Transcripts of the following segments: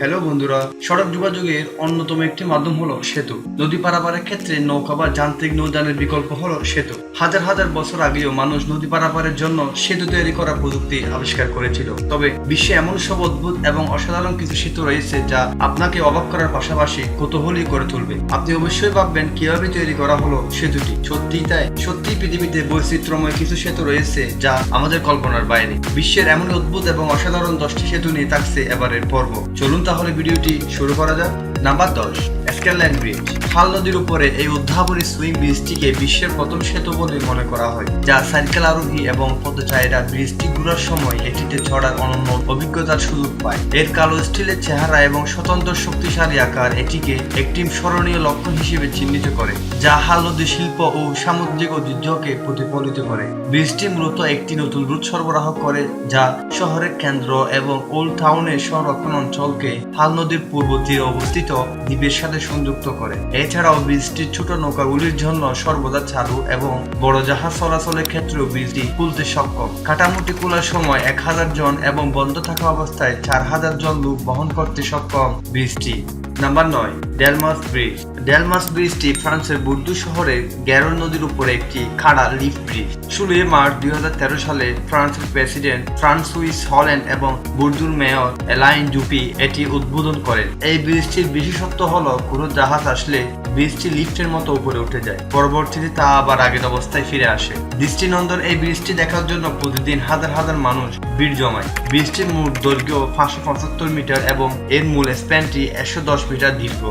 Hello বন্ধুরা, সড়ক যোগাযোগের অন্যতম একটি মাধ্যম হলো সেতু। নদী পারাপারের ক্ষেত্রে নৌকা বা যান্ত্রিক নৌযানের বিকল্প হলো সেতু। হাজার হাজার বছর আগেও মানুষ নদী পারাপারের জন্য সেতু তৈরি করা প্রযুক্তি আবিষ্কার করেছিল। তবে বিশ্বে এমন সব অদ্ভুত এবং অসাধারণ কিছু সেতু রয়েছে যা আপনাকে অবাক করার পাশাপাশি কৌতূহলী করে তুলবে। আপনি অবশ্যই ভাববেন, কীভাবে তৈরি করা হলো সেতুটি? সত্যিই তাই? সত্যি পৃথিবীতে বৈচিত্র্যময় কিছু সেতু রয়েছে যা আমাদের কল্পনার বাইরে। বিশ্বের এমন অদ্ভুত এবং অসাধারণ দশটি সেতু নিয়ে থাকছে এবারের পর্ব। চলুন তাহলে ভিডিওটি শুরু করা যাক। নাম্বার দশ স্কেলল্যান্ড ব্রিজ খাল নদীর উপরে এই উদ্ভাবনী সুইং ব্রিজটিকে বিশ্বের প্রথম সেতু বলে মনে করা হয়, যা সাইকেল আরোহী এবং পথচারীরা ব্রিজটি ঘুরার সময় এটিতে চড়ার অনন্য অভিজ্ঞতার সুযোগ পায়। এর কালো স্টিলের চেহারা এবং স্বতন্ত্র শক্তিশালী আকার এটিকে একটি স্মরণীয় লক্ষ্য হিসেবে চিহ্নিত করে, যা হাল নদী শিল্প ও সামুদ্রিক ঐতিহ্যকে প্রতিফলিত করে। ব্রিজটি মূলত একটি নতুন রুট সরবরাহ করে, যা শহরের কেন্দ্র এবং ওল্ড টাউনের সংরক্ষণ অঞ্চলকে হাল নদীর পূর্ব তীরে অবস্থিত দ্বীপের সাথে সংযুক্ত করে। এছাড়াও ব্রিজটি ছোট নৌকাগুলির জন্য সর্বদা চালু এবং বড় জাহাজ চলাচলের ক্ষেত্রেও ব্রিজটি খুলতে সক্ষম। কাটামুটি খোলার সময় এক হাজার জন এবং বন্ধ থাকা অবস্থায় চার হাজার জন লোক বহন করতে সক্ষম ব্রিজটি। নাম্বার নয়, ডেলমাস ব্রিজ। ডেলমাস ব্রিজটি ফ্রান্সের বুর্দু শহরের গ্যারন নদীর উপরে একটি খাড়া লিফ ব্রিজ। ষোলোই মার্চ দুই হাজার তেরো সালে ফ্রান্সের প্রেসিডেন্ট ফ্রান্সুইস হল্যান্ড এবং বুর্দুর মেয়র এলাইন জুপি এটি উদ্বোধন করেন। এই ব্রিজটির বিশেষত্ব হল, কোনো জাহাজ আসলে ব্রিজটি লিফটের মতো উপরে উঠে যায়। পরবর্তীতে তা আবার আগের অবস্থায় ফিরে আসে। দৃষ্টিনন্দন এই ব্রিজটি দেখার জন্য প্রতিদিন হাজার হাজার মানুষ ভিড় জমায়। ব্রিজটির মূল দৈর্ঘ্য পাঁচশো পঁচাত্তর মিটার এবং এর মূল স্প্যানটি একশো দশ মিটার দীর্ঘ।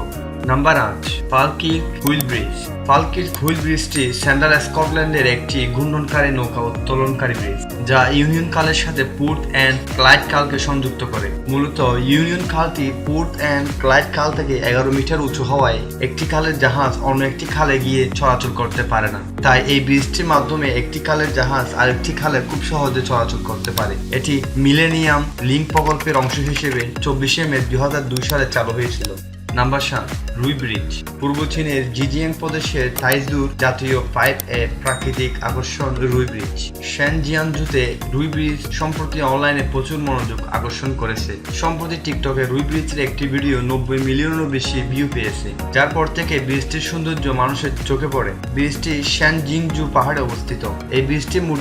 নাম্বার আট Falkirk Wheel Bridge Falkirk Wheel ব্রিজটি সেন্ট্রাল স্কটল্যান্ডের একটি ঘূর্ণনকারী নৌকা উত্তোলনকারী ব্রিজ যা ইউনিয়ন কালের সাথে পুর্ট অ্যান্ড ক্লাইড কালকে সংযুক্ত করে। মূলত ইউনিয়ন খালটি পুর্ট অ্যান্ড ক্লাইড খাল থেকে এগারো মিটার উঁচু হওয়ায় একটি খালের জাহাজ অন্য একটি খালে গিয়ে চলাচল করতে পারে না। তাই এই ব্রিজটির মাধ্যমে একটি খালের জাহাজ আরেকটি খালে খুব সহজে চলাচল করতে পারে। এটি মিলেনিয়াম লিঙ্ক প্রকল্পের অংশ হিসেবে চব্বিশে মে দু হাজার দুই সালে চালু হয়েছিল। নাম্বার সাত, রুই ব্রিজ। পূর্ব চীনের জিজিয়াং প্রদেশের তাইজুর জাতীয় ফাইভ এ প্রাকৃতিক আকর্ষণ রুই ব্রিজ। শ্যানজিয়ানজুতে রুই ব্রিজ সম্প্রতি অনলাইনে প্রচুর মনোযোগ আকর্ষণ করেছে। সম্প্রতি টিকটকে রুই ব্রিজের একটি ভিডিও নব্বই মিলিয়নেরও বেশি ভিউ পেয়েছে। যার পর থেকে ব্রিজটির সৌন্দর্য মানুষের চোখে পড়ে। ব্রিজটি শ্যানজিংজু পাহাড়ে অবস্থিত। এই ব্রিজটি মোট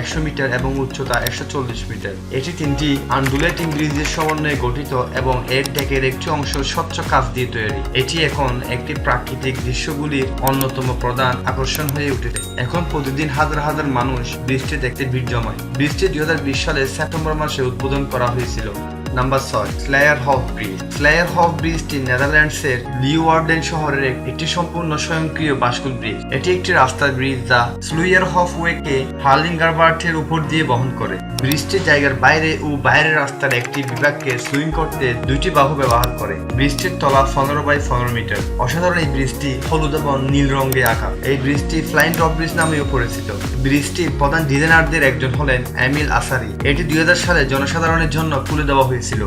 একশো মিটার এবং উচ্চতা একশো চল্লিশ মিটার। এটি তিনটি আন্ডুলেটিং ব্রিজের সমন্বয়ে গঠিত এবং এর ডেকের একটি অংশ স্বচ্ছ কাজ দিয়ে তৈরি। এটি এখন একটি প্রাকৃতিক দৃশ্যগুলির অন্যতম প্রধান আকর্ষণ হয়ে উঠেছে। এখন প্রতিদিন হাজার হাজার মানুষ বৃষ্টি দেখতে ভিড় জমায় বৃষ্টি দুই বিশ সালের সেপ্টেম্বর মাসে উদ্বোধন করা হয়েছিল। নাম্বার ছয় Slauerhoff bridge Slauerhoff ব্রিজটি নেদারল্যান্ডসের লিওয়ার্ডেন শহরের একটি সম্পূর্ণ স্বয়ংক্রিয় বাসকুল ব্রিজ এটি একটি রাস্তার ব্রিজ যা স্লুয়ার হফ ওয়েকে হার্লিঙ্গারবার্টের উপর দিয়ে বহন করে। ব্রিজটি জায়গার বাইরে ও বাইরের রাস্তার একটি বিভাগকে সুইং করতে দুইটি বাহু ব্যবহার করে। ব্রিজটির তলা পনেরো বাই পনেরো মিটার অসাধারণ এই ব্রিজটি হলুদ এবং নীল রঙে আঁকা। এই ব্রিজটি ফ্লাইং টপ ব্রিজ নামেও পরিচিত। ব্রিজটির প্রধান ডিজাইনারদের একজন হলেন এমিল আসারি এটি দুই হাজার সালে জনসাধারণের জন্য খুলে দেওয়া হয়েছিল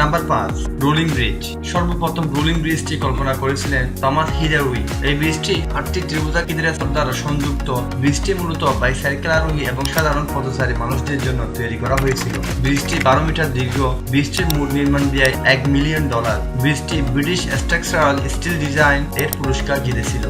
নাম্বার পাঁচ রোলিং ব্রিজ সর্বপ্রথম রোলিং ব্রিজটি কল্পনা করেছিলেন টমাস হিদারুই এই ব্রিজটি আটটি ত্রিভুজাকৃতির দ্বারা সংযুক্ত। ব্রিজটি মূলত বাইসাইকেল আরোহী এবং সাধারণ পথচারী মানুষদের জন্য তৈরি করা হয়েছিল। ব্রিজটি বারো মিটার দীর্ঘ। ব্রিজটির মূল নির্মাণ ব্যয় এক মিলিয়ন ডলার। ব্রিজটি ব্রিটিশ স্ট্রাকচারাল স্টিল ডিজাইন এর পুরস্কার জিতেছিল।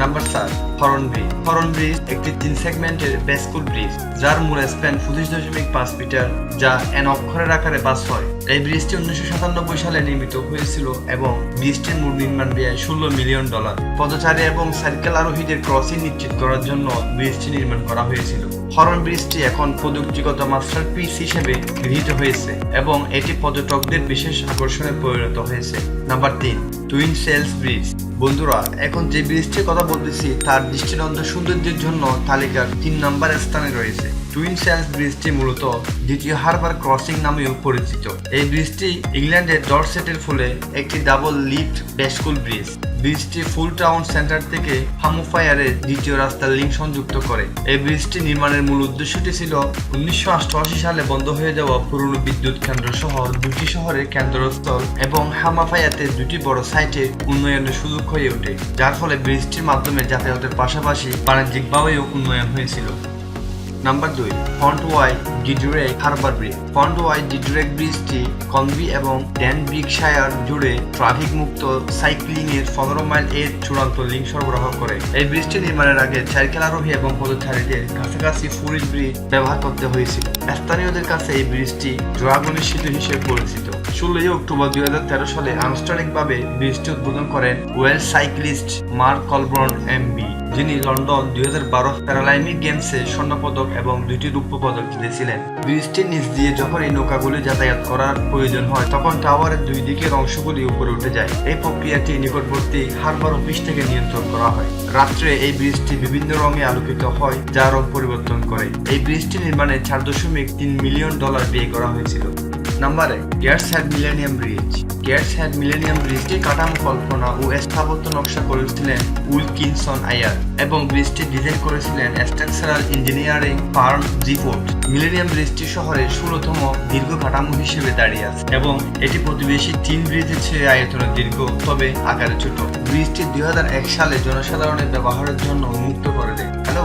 নাম্বার চার হরন ব্রিজ হরন ব্রিজ একটি তিন সেগমেন্টের বেসকুল ব্রিজ যার মূল স্প্যান পঁচিশ দশমিক পাঁচ মিটার, যা এন অক্ষরের আকারে পাস হয়। এই ব্রিজটি উনিশশো সাতানব্বই সালে নির্মিত হয়েছিল এবং ব্রিজটির মূল নির্মাণ ব্যয় ষোলো মিলিয়ন ডলার। পদচারী এবং সাইকেল আরোহীদের ক্রসিং নিশ্চিত করার জন্য ব্রিজটি নির্মাণ করা হয়েছিল। হরন ব্রিজটি এখন প্রযুক্তিগত মাস্টার মাস্টারপিস হিসেবে গৃহীত হয়েছে এবং এটি পর্যটকদের বিশেষ আকর্ষণে পরিণত হয়েছে। নাম্বার তিন টুইন সেলস ব্রিজ বন্ধুরা, এখন যে ব্রিজটির কথা বলতেছি, তার দৃষ্টিনন্দন সৌন্দর্যের জন্য তালিকার তিন নাম্বার স্থানে রয়েছে। টুইন সেলস ব্রিজটি মূলত দ্বিতীয় হারবার ক্রসিং নামেও পরিচিত। এই ব্রিজটি ইংল্যান্ডের ডরসেটের ফলে একটি ডাবল লিফট বেসকুল ব্রিজ। ব্রিজটি ফুল টাউন সেন্টার থেকে হামুফায়ারের দ্বিতীয় রাস্তার লিঙ্ক সংযুক্ত করে। এই ব্রিজটি নির্মাণের মূল উদ্দেশ্যটি ছিল উনিশশো সালে বন্ধ হয়ে যাওয়া পুরনো বিদ্যুৎ কেন্দ্র সহ দুটি শহরের কেন্দ্রস্থল এবং হামাফায়াতে দুটি বড় সাইটে উন্নয়নের সুযোগ হয়ে ওঠে, যার ফলে ব্রিজটির মাধ্যমে যাতায়াতের পাশাপাশি বাণিজ্যিকভাবেও উন্নয়ন হয়েছিল। নাম্বার দুই, Pont y Ddraig Harbour Bridge. Pont y Ddraig ব্রিজটি কনবি এবং ড্যান ড্যানবিকশায়ার জুড়ে ট্রাফিক মুক্ত সাইক্লিং এর পনেরো মাইল এর চূড়ান্ত লিঙ্ক সরবরাহ করে। এই ব্রিজটি নির্মাণের আগে সাইকেল আরোহী এবং পদচারীদের কাছাকাছি ফুরিজ ব্রিজ ব্যবহার করতে হয়েছিল। স্থানীয়দের কাছে এই ব্রিজটি ড্রাগনের সেতু হিসেবে পরিচিত। ষোলোই অক্টোবর দুই হাজার তেরো সালে আনুষ্ঠানিকভাবে ব্রিজটি উদ্বোধন করেন Welsh cyclist Mark Colbourne, MBE. যিনি লন্ডন দুই হাজার বারো প্যারালাইমিক গেমসে স্বর্ণপদক এবং দুইটি রৌপ্য পদক জিতেছিলেন। ব্রিজটির নিচ দিয়ে যখন এই নৌকাগুলি যাতায়াত করার প্রয়োজন হয়, তখন টাওয়ারের দুই দিকের অংশগুলি উপরে উঠে যায়। এই প্রক্রিয়াটি নিকটবর্তী হারবার অফিস থেকে নিয়ন্ত্রণ করা হয়। রাত্রে এই ব্রিজটি বিভিন্ন রঙে আলোকিত হয়, যা রং পরিবর্তন করে। এই ব্রিজটি নির্মাণে চার দশমিক তিন মিলিয়ন ডলার ব্যয় করা হয়েছিল। নাম্বার এক Gateshead Millennium Bridge Gateshead Millennium ব্রিজটি কাঠামো কল্পনা ও স্থাপত্য নকশা করেছিলেন উইলকিনসন আয়ার এবং ব্রিজটি ডিজাইন করেছিলেন structural engineering firm Gifford. Millennium ব্রিজটি শহরের ষোলতম দীর্ঘ কাঠামো হিসেবে দাঁড়িয়ে আছে এবং এটি প্রতিবেশী তিন ব্রিজের চেয়ে আয়তনে দীর্ঘ, তবে আকারে ছোট। ব্রিজটি দুই হাজার এক সালে জনসাধারণের ব্যবহারের জন্য উন্মুক্ত করে দেয়। হ্যালো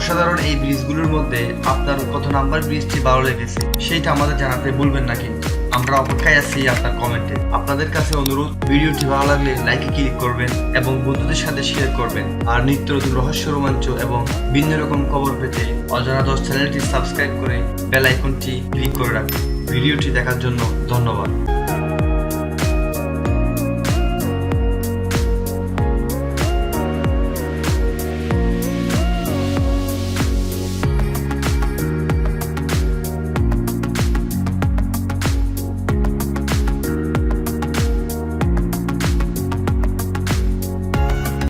অসাধারণ এই ব্রিজগুলোর মধ্যে আপনার কত নাম্বার ব্রিজটি ভালো লেগেছে, সেইটা আমাদের জানাতে ভুলবেন না কিন্তু। আমরা অপেক্ষায় আছি আপনার কমেন্টে। আপনাদের কাছে অনুরোধ, ভিডিওটি ভালো লাগলে লাইকে ক্লিক করবেন এবং বন্ধুদের সাথে শেয়ার করবেন। আর নিত্য নতুন রহস্য, রোমাঞ্চ এবং ভিন্ন রকম খবর পেতে অজানা দশ চ্যানেলটি সাবস্ক্রাইব করে বেল আইকনটি ক্লিক করে রাখুন। ভিডিওটি দেখার জন্য ধন্যবাদ।